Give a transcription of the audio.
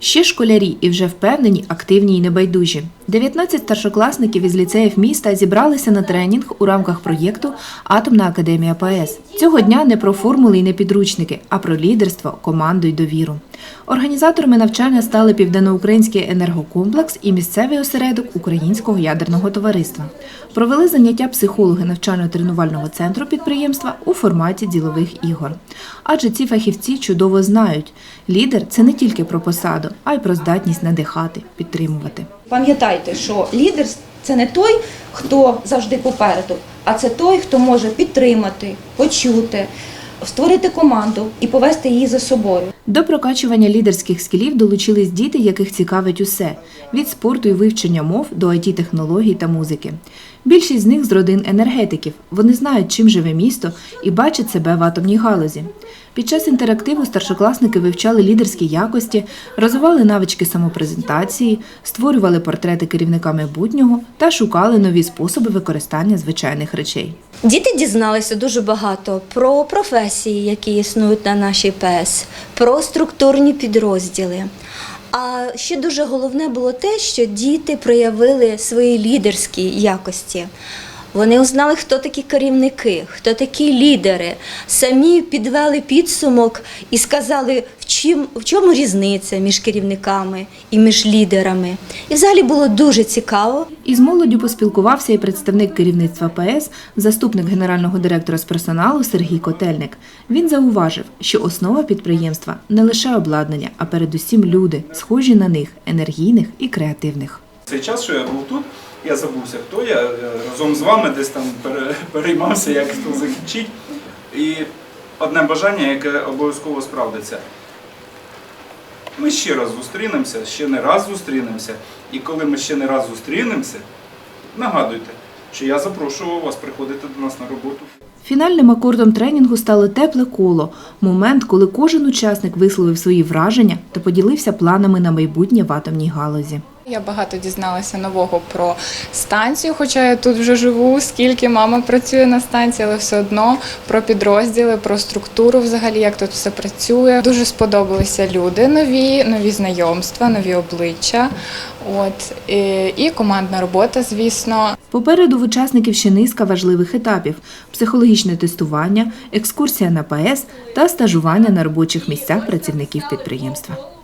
Ще школярі і вже впевнені, активні і небайдужі. 19 старшокласників із ліцеїв міста зібралися на тренінг у рамках проєкту Атомна академія ПАЕС. Цього дня не про формули і не підручники, а про лідерство, команду й довіру. Організаторами навчання стали Південноукраїнський енергокомплекс і місцевий осередок Українського ядерного товариства. Провели заняття психологи навчально-тренувального центру підприємства у форматі ділових ігор. Адже ці фахівці чудово знають, лідер це не тільки про посаду, а й про здатність надихати, підтримувати. Пам'ятайте, що лідер це не той, хто завжди попереду, а це той, хто може підтримати, почути, створити команду і повести її за собою. До прокачування лідерських скілів долучились діти, яких цікавить усе від спорту і вивчення мов до it технологій та музики. Більшість з них з родин енергетиків. Вони знають, чим живе місто і бачать себе в атомній галузі. Під час інтерактиву старшокласники вивчали лідерські якості, розвивали навички самопрезентації, створювали портрети керівника майбутнього та шукали нові способи використання звичайних речей. Діти дізналися дуже багато про професії, які існують на нашій ПЕС, про структурні підрозділи. А ще дуже головне було те, що діти проявили свої лідерські якості. Вони узнали, хто такі керівники, хто такі лідери. Самі підвели підсумок і сказали, в, чим, в чому різниця між керівниками і між лідерами. І взагалі було дуже цікаво. Із молоддю поспілкувався і представник керівництва ПС, заступник генерального директора з персоналу Сергій Котельник. Він зауважив, що основа підприємства не лише обладнання, а передусім люди, схожі на них, енергійних і креативних. Цей час, що я був тут, я забувся, хто я. Я разом з вами десь там переймався, як хто закінчить. І одне бажання, яке обов'язково справдиться. Ми ще раз зустрінемося, ще не раз зустрінемося. І коли ми ще не раз зустрінемося, нагадуйте, що я запрошував вас приходити до нас на роботу. Фінальним акордом тренінгу стало тепле коло момент, коли кожен учасник висловив свої враження та поділився планами на майбутнє в атомній галузі. Я багато дізналася нового про станцію, хоча я тут вже живу, скільки мама працює на станції, але все одно про підрозділи, про структуру, взагалі, як тут все працює. Дуже сподобалися люди нові, нові знайомства, нові обличчя. От і, командна робота, звісно. Попереду в учасників ще низка важливих етапів: психологічне тестування, екскурсія на ПАЕС та стажування на робочих місцях працівників підприємства.